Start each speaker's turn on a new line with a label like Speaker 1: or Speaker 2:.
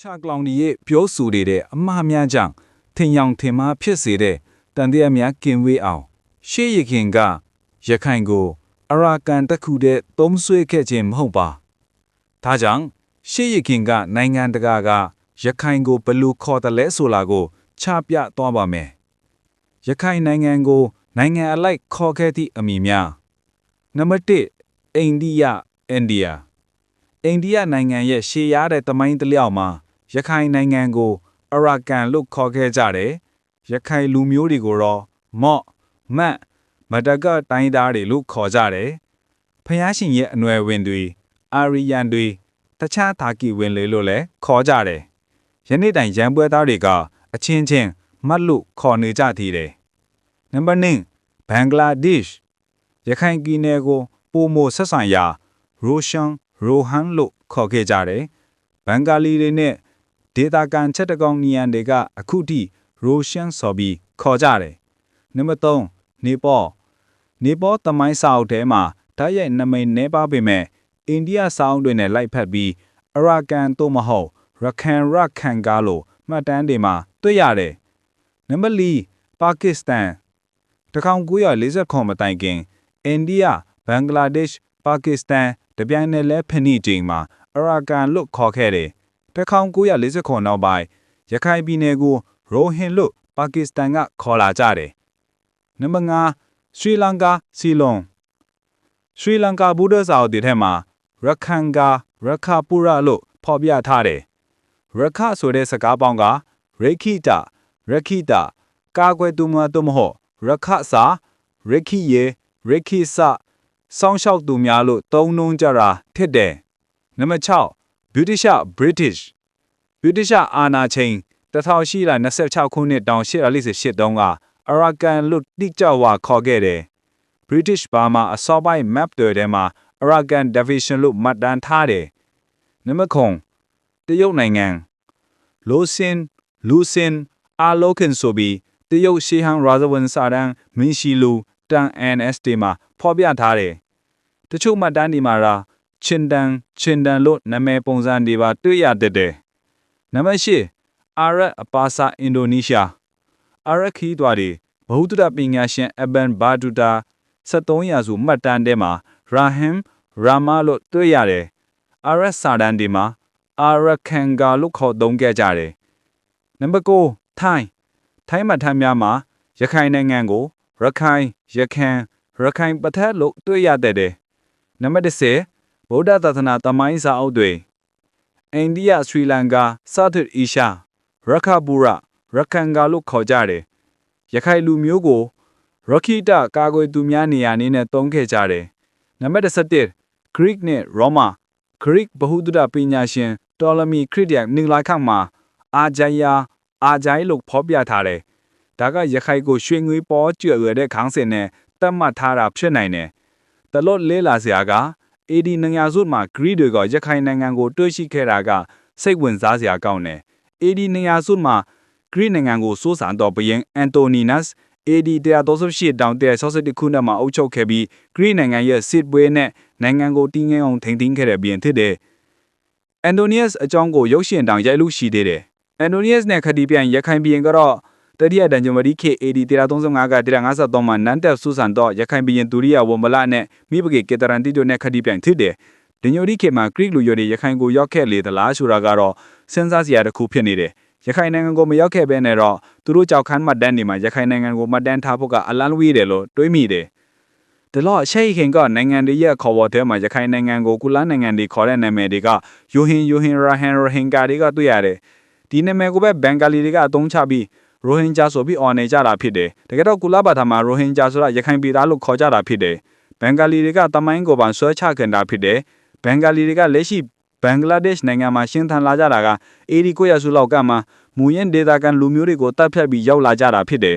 Speaker 1: ချာကလောင်ဒီရဲ့ပြောဆိုနေတဲ့အမှားများကြောင့်ထင်ယောင်ထင်မှားဖြစ်စေတဲ့တန်တရားများကင်ဝေးအောင် ရှေးရခင်ကရခိုင်ကို အရာကန်တစ်ခုတည်းသုံးဆွဲခဲ့ခြင်းမဟုတ်ပါဒါကြောင့်ရှေးရခင်ကနိုင်ငံတကာကရခိုင်ကိုဘယ်လိုခေါ်တယ်လဲဆိုတာကိုချပြသွားပါမယ်ရခိုင်နိုင်ငံကို နိုင်ငံအလိုက်ခေါ်ခဲ့သည့်အမည်များနံပါတ်1အိန္ဒိယအိန္ဒိယအိန္ဒိယနိုင်ငံရဲ့ရှေးရတဲ့တမိုင်းတစ်လျောက်မှာ ရခိုင်နိုင်ငံကိုအရာကန်လို့ခေါ်ခဲ့ကြတယ်။ရခိုင်လူမျိုးတွေကိုတော့မော့မတ်မတကတိုင်းသားတွေလို့ခေါ်ကြတယ်။ဖျားရှင်ရဲ့အနွယ်ဝင်တွေအာရီယန်တွေတခြားသာကီဝင်လေလို့လည်းခေါ်ကြတယ်။ယနေ့တိုင်ရန်ပွဲသားတွေကအချင်းချင်းမတ်လို့ခေါ်နေကြသေးတယ်။နံပါတ်1ဘင်္ဂလားဒေ့ရှ်ရခိုင်ပြည်နယ်ကိုပိုမိုဆက်ဆံရာရိုရှန်ရိုဟန်လို့ခေါ်ခဲ့ကြတယ်။ဘင်္ဂါလီတွေနဲ့ ဒေတာကန်ချက်တကောင်နီယန်တွေကအခုထိရိုရှန်ဆိုပြီးခေါ်ကြတယ်။နံပါတ်3နေပေါနေပေါသမိုင်းစာအုပ်ထဲမှာဓာတ်ရိုက်နာမည်နှဲပါပေမဲ့အိန္ဒိယစာအုပ်တွေနဲ့လိုက်ဖက်ပြီးအရာကန်သို့မဟုတ်ရကန်ရကန်ကားလို့မှတ်တမ်းတွေမှာတွေ့ရတယ်။နံပါတ်4ပါကစ္စတန်1940ခုမတိုင်ခင်အိန္ဒိယဘင်္ဂလားဒေ့ရှ်ပါကစ္စတန်တပြိုင်နက်လဲဖဏိချိန်မှာအရာကန်လို့ခေါ်ခဲ့တယ် 1940ခုနောက်ပိုင်းရခိုင်ပြည်နယ်ကိုရိုဟင်လို့ပါကစ္စတန်ကခေါ်လာကြတယ်နံပါတ်5ရှရီလင်ကာစီလွန်ရှရီလင်ကာဘူဒ္ဓစာအုပ်တွေထဲမှာရခန်ကာရခပူရလို့ဖော်ပြထားတယ်ရခဆိုတဲ့စကားပေါင်းကရိခိတရခိတကာကွယ်သူမတို့မဟုတ်ရခစာရခိယေရခိစစောင်းလျှောက်သူများလို့သုံးနှုံးကြတာဖြစ်တယ်နံပါတ်6 British British British အာဏာချိန်1826ခုနှစ်တောင်848တုန်းက Arakan လို့တိကျဝါခေါ်ခဲ့တယ် British Burma အစောပိုင်း map တွေထဲမှာ Arakan Division လို့မှတ်တမ်းထားတယ်နံပါတ်9တရုတ်နိုင်ငံလိုစင်လူစင်အာလောခင်ဆိုပြီးတရုတ်ရှေးဟန်ရာဇဝင်စာတမ်းမင်းရှိလူတန် NST မှာဖော်ပြထားတယ်တချို့မှတ်တမ်းဒီမှာရာ ချင်တန်ချင်တန်လို့နာမည်ပုံစံတွေပါတွေ့ရတတ်တယ်နံပါတ်၈အာရက်အပါစာအင်ဒိုနီးရှားအာရက်ခီးသွားတွေဘဟုတုတပညာရှင်အဘန်ဘာဒူတာ73ရာစုမှတ်တမ်းထဲမှာရာဟမ်ရာမာလို့တွေ့ရတယ်အာရက်စာတန်ဒီမှာအာရကန်ဂါလို့ခေါ်သုံးခဲ့ကြတယ်နံပါတ်9ထိုင်းထိုင်းမှတ်တမ်းများမှာရခိုင်နိုင်ငံကိုရခိုင်ရခိုင်ရခိုင်ပထက်လို့တွေ့ရတဲ့တယ်နံပါတ်10 ဗုဒ္ဓသာသနာတမိုင်းစာအုပ်တွေအိန္ဒိယစရီလင်ကာစသတ်အီရှာရခဘူရရကန်ဂါလို့ခေါ်ကြတယ်ရခိုင်လူမျိုးကိုရခိတကာကွယ်သူများနေရာနဲ့သုံးခဲ့ကြတယ်နံပါတ်17 Greek နဲ့ Roma Greek ဗဟုသုတပညာရှင်တော်လမီခရစ်ယာန်နီလာခန့်မှာအာဂျိုင်ယာအာဂျိုင်လို့ဖော်ပြထားတယ်ဒါကရခိုင်ကိုရွှေငွေပေါ်ကျွယ်ရတဲ့ခေါင်းစဉ်နဲ့တတ်မှတ်ထားတာဖြစ်နိုင်တယ်။တလို့လဲလာစရာက AD နညာစုမှာ Greek တွေကရခိုင်နိုင်ငံကိုတွဲရှိခဲ့တာကစိတ်ဝင်စားစရာကောင်းတယ်။ AD နညာစုမှာ Greek နိုင်ငံကိုစိုးစံတော်ဘရင်အန်တိုနီနတ် AD 138တောင်161ခုနှစ်မှာအုပ်ချုပ်ခဲ့ပြီး Greek နိုင်ငံရဲ့စစ်ပွဲနဲ့နိုင်ငံကိုတည်ငြိမ်အောင်ထိန်းသိမ်းခဲ့တဲ့ဘုရင်ဖြစ်တဲ့ Antonius အကြောင်းကိုရုပ်ရှင်တောင်ရိုက်လို့ရှိသေးတယ်။ Antonius နဲ့ခတိပြန်ရခိုင်ဘုရင်ကတော့ တတိယတန်ဂျမရီ KAD 135က153မှာနန်းတက်ဆူဆန်တော့ရခိုင်ဘီရင်ဒူရိယဝမလနဲ့မိဘကေကေတရန်တီတို့နဲ့ခတိပြိုင်ဖြစ်တယ်။ဒညိုရီခေမှာဂရိလူရိုတွေရခိုင်ကိုရောက်ခဲ့လေသလားဆိုတာကတော့စဉ်းစားစရာတစ်ခုဖြစ်နေတယ်။ရခိုင်နိုင်ငံကိုမရောက်ခဲ့ဘဲနဲ့တော့သူတို့ကြောက်ခန်းမှတ်တမ်းတွေမှာရခိုင်နိုင်ငံကိုမှတ်တမ်းထားဖို့ကအလန်းဝေးတယ်လို့တွေးမိတယ်။ဒါလို့ရှေ့ခင်ကနိုင်ငံတွေရဲ့ခေါ်ဝေါ်တဲ့မှာရခိုင်နိုင်ငံကိုကုလနိုင်ငံတွေခေါ်တဲ့နာမည်တွေကယိုဟင်ယိုဟင်ရာဟန်ရဟင်ကာတွေကတွေ့ရတယ်။ဒီနာမည်ကိုပဲဘင်္ဂါလီတွေကအသုံးချပြီး ရိုဟင်ဂျာဆိုပြီးအော်နေကြတာဖြစ်တယ်။တကယ်တော့ကုလဘာသာမှာရိုဟင်ဂျာဆိုတာရခိုင်ပြည်သားလို့ခေါ်ကြတာဖြစ်တယ်။ဘင်္ဂါလီတွေကတမိုင်းကိုပန်ဆွဲချခင်တာဖြစ်တယ်။ဘင်္ဂါလီတွေကလက်ရှိဘင်္ဂလားဒေ့ရှ်နိုင်ငံမှာရှင်းထန်လာကြတာကအေဒီကိုရဆူလောက်ကမှမူရင်ဒေတာကန်လူမျိုးတွေကိုတပ်ဖြတ်ပြီးရောက်လာကြတာဖြစ်တယ်